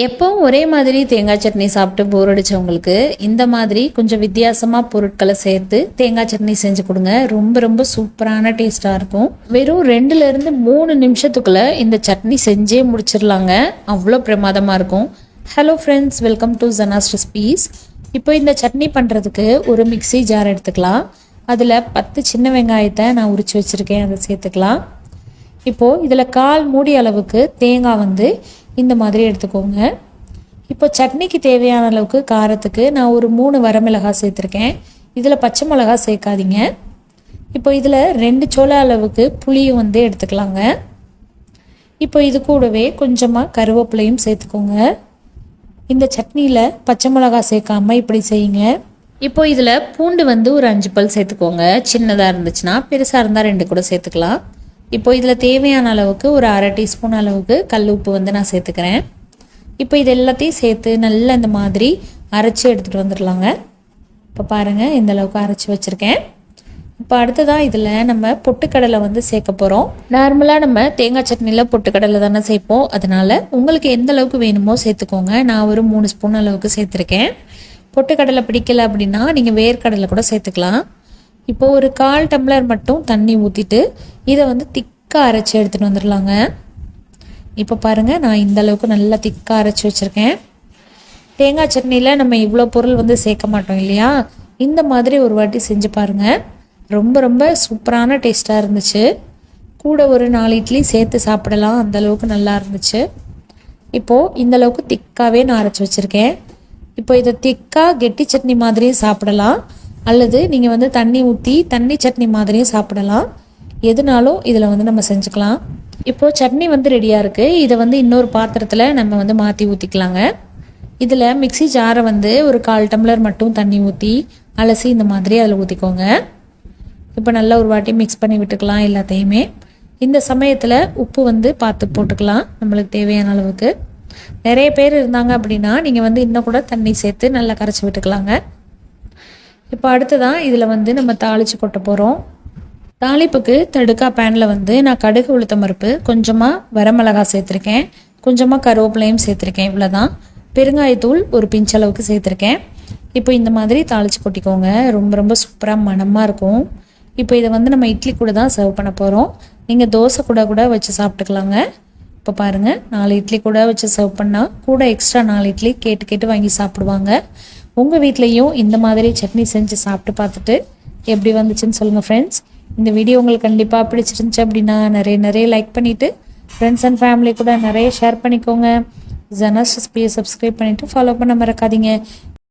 எப்பவும் ஒரே மாதிரி தேங்காய் சட்னி சாப்பிட்டு போர் அடிச்சவங்களுக்கு இந்த மாதிரி கொஞ்சம் வித்தியாசமாக பொருட்களை சேர்த்து தேங்காய் சட்னி செஞ்சு கொடுங்க. ரொம்ப ரொம்ப சூப்பரான டேஸ்ட்டாக இருக்கும். வெறும் ரெண்டுலேருந்து மூணு நிமிஷத்துக்குள்ளே இந்த சட்னி செஞ்சே முடிச்சிடலாங்க. அவ்வளோ பிரமாதமாக இருக்கும். Hello friends welcome to Jana's recipes இப்போ இந்த சட்னி பண்ணுறதுக்கு ஒரு மிக்சி ஜார் எடுத்துக்கலாம். அதில் பத்து சின்ன வெங்காயத்தை நான் உரிச்சு வச்சுருக்கேன் அதை சேர்த்துக்கலாம். இப்போது இதில் கால் மூடி அளவுக்கு தேங்காய் வந்து இந்த மாதிரி எடுத்துக்கோங்க. இப்போ சட்னிக்கு தேவையான அளவுக்கு காரத்துக்கு நான் ஒரு மூணு வரமிளகாய் சேர்த்துருக்கேன். இதில் பச்சை மிளகா சேர்க்காதீங்க. இப்போ இதில் ரெண்டு சோள அளவுக்கு புளியும் வந்து எடுத்துக்கலாங்க. இப்போ இது கூடவே கொஞ்சமாக கருவேப்பிலையும் சேர்த்துக்கோங்க. இந்த சட்னியில் பச்சை மிளகாய் சேர்க்காம இப்படி செய்யுங்க. இப்போ இதில் பூண்டு வந்து ஒரு அஞ்சு பல் சேர்த்துக்கோங்க. சின்னதாக இருந்துச்சுன்னா பெருசாக இருந்தால் ரெண்டு கூட சேர்த்துக்கலாம். இப்போ இதில் தேவையான அளவுக்கு ஒரு அரை டீஸ்பூன் அளவுக்கு கல் உப்பு வந்து நான் சேர்த்துக்கிறேன். இப்போ இது எல்லாத்தையும் சேர்த்து நல்லா இந்த மாதிரி அரைச்சி எடுத்துகிட்டு வந்துடலாங்க. இப்போ பாருங்கள் இந்த அளவுக்கு அரைச்சி வச்சுருக்கேன். இப்போ அடுத்ததாக இதில் நம்ம பொட்டுக்கடலை வந்து சேர்க்க போகிறோம் நார்மலாக நம்ம தேங்காய் சட்னியில் பொட்டுக்கடலை தானே சேர்ப்போம். அதனால் உங்களுக்கு எந்த அளவுக்கு வேணுமோ சேர்த்துக்கோங்க. நான் ஒரு மூணு ஸ்பூன் அளவுக்கு சேர்த்துருக்கேன். பொட்டுக்கடலை பிடிக்கல அப்படின்னா நீங்கள் வேர்க்கடலை கூட சேர்த்துக்கலாம். இப்போ ஒரு கால் டம்ளர் மட்டும் தண்ணி ஊற்றிட்டு இதை வந்து திக்காக அரைச்சி எடுத்துகிட்டு வந்துடலாங்க இப்போ பாருங்கள் நான் இந்த அளவுக்கு நல்லா திக்காக அரைச்சி வச்சுருக்கேன். தேங்காய் சட்னியில் நம்ம இவ்வளோ பொருள் வந்து சேர்க்க மாட்டோம் இல்லையா? இந்த மாதிரி ஒரு வாட்டி செஞ்சு பாருங்கள் ரொம்ப ரொம்ப சூப்பரான டேஸ்ட்டாக இருந்துச்சு. கூட ஒரு நாலு இட்லி சேர்த்து சாப்பிடலாம். அந்த அளவுக்கு நல்லா இருந்துச்சு. இப்போது இந்த அளவுக்கு திக்காகவே நான் அரைச்சி வச்சுருக்கேன். இப்போ இதை திக்காக கெட்டி சட்னி மாதிரியும் சாப்பிடலாம். அல்லது நீங்கள் வந்து தண்ணி ஊற்றி தண்ணி சட்னி மாதிரியும் சாப்பிடலாம். எதுனாலும் இதில் வந்து நம்ம செஞ்சுக்கலாம். இப்போது சட்னி வந்து ரெடியாக இருக்குது இதை வந்து இன்னொரு பாத்திரத்தில் நம்ம வந்து மாற்றி ஊற்றிக்கலாங்க இதில் மிக்ஸி ஜாரை வந்து ஒரு கால் டம்ளர் மட்டும் தண்ணி ஊற்றி அலசி இந்த மாதிரி அதில் ஊற்றிக்கோங்க இப்போ நல்லா ஒரு வாட்டி மிக்ஸ் பண்ணி விட்டுக்கலாம் எல்லாத்தையுமே. இந்த சமயத்தில் உப்பு வந்து பார்த்து போட்டுக்கலாம் நம்மளுக்கு தேவையான அளவுக்கு. நிறைய பேர் இருந்தாங்க அப்படின்னா நீங்கள் வந்து இன்னும் கூட தண்ணி சேர்த்து நல்லா கரைச்சி விட்டுக்கலாங்க. இப்போ அடுத்ததான் இதில் வந்து நம்ம தாளித்து கொட்ட போகிறோம் தாளிப்புக்கு தடுக்கா பேனில் வந்து நான் கடுகு உளுத்தம் பருப்பு கொஞ்சமாக வரமிளகா சேர்த்துருக்கேன். கொஞ்சமாக கருவேப்பிலையும் சேர்த்துருக்கேன் இவ்வளோதான் பெருங்காயத்தூள் ஒரு பிஞ்ச் அளவுக்கு சேர்த்துருக்கேன். இப்போ இந்த மாதிரி தாளித்து கொட்டிக்கோங்க. ரொம்ப ரொம்ப சூப்பராக மணமாக இருக்கும். இப்போ இதை வந்து நம்ம இட்லி கூட தான் சர்வ் பண்ண போகிறோம் நீங்கள் தோசை கூட கூட வச்சு சாப்பிட்டுக்கலாங்க. இப்போ பாருங்கள் நாலு இட்லி கூட வச்சு சர்வ் பண்ணால் கூட எக்ஸ்ட்ரா நாலு இட்லி கேட்டு கேட்டு வாங்கி சாப்பிடுவாங்க. உங்கள் வீட்லேயும் இந்த மாதிரி சட்னி செஞ்சு சாப்பிட்டு பார்த்துட்டு எப்படி வந்துச்சுன்னு சொல்லுங்கள் ஃப்ரெண்ட்ஸ் இந்த வீடியோ உங்களுக்கு கண்டிப்பாக பிடிச்சிருந்துச்சு அப்படின்னா நிறைய நிறைய லைக் பண்ணிவிட்டு ஃப்ரெண்ட்ஸ் அண்ட் ஃபேமிலி கூட நிறைய ஷேர் பண்ணிக்கோங்க. ஜனஸ் ரெசிபியை சப்ஸ்கிரைப் பண்ணிவிட்டு ஃபாலோ பண்ண மறக்காதீங்க.